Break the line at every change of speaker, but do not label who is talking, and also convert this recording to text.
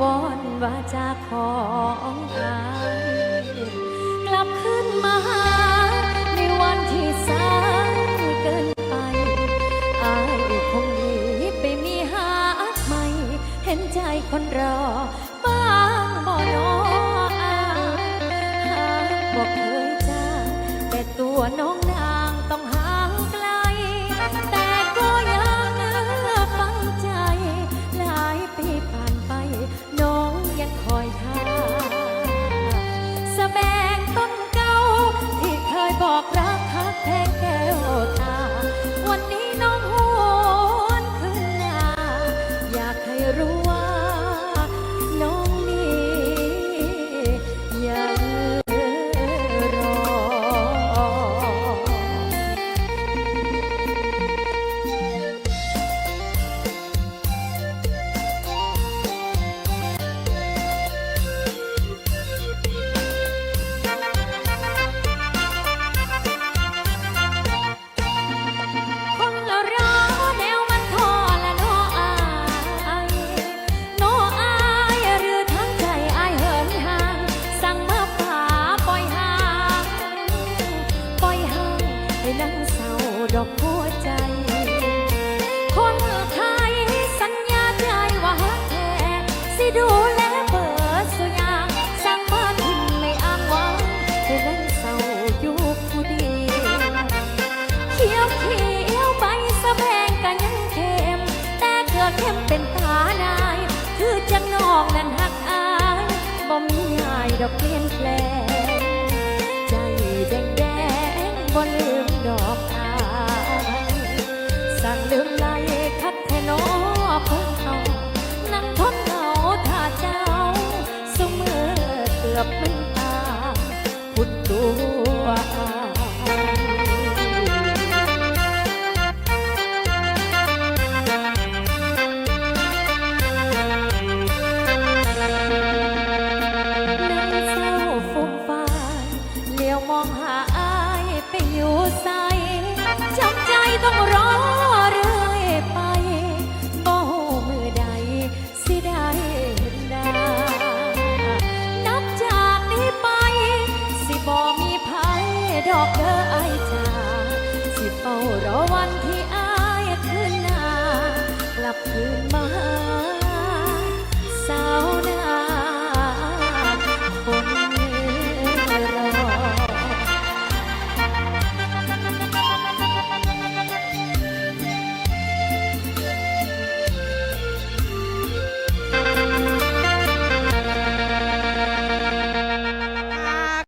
วอนว่าจะของอาง นั่งเศร้าดอกหัวใจ คนไทยสัญญาใจว่าฮักแท้สิดูแลเบิดสุยางสั่งมาทิมไม่อ้างหวังให้นั่งเศร้าอยู่ผู้เดียวเขียวเขียวใบสะแบงกันยังเค็มแต่เกิดเข้มเป็นตานาย คือจังนองนั้นหักอายบ่มีง่ายดอกเปลี่ยนแปลงใจแดงแดงๆบ่ลือ รอเรื่อยไปบ่ฮู้มือใดสิได้เห็นหน้านับจากนี้ไป สิบ่มีภัยดอกเด้อไอจ้าสิเฝ้ารอวันที่อายคืนหน้ากลับคืน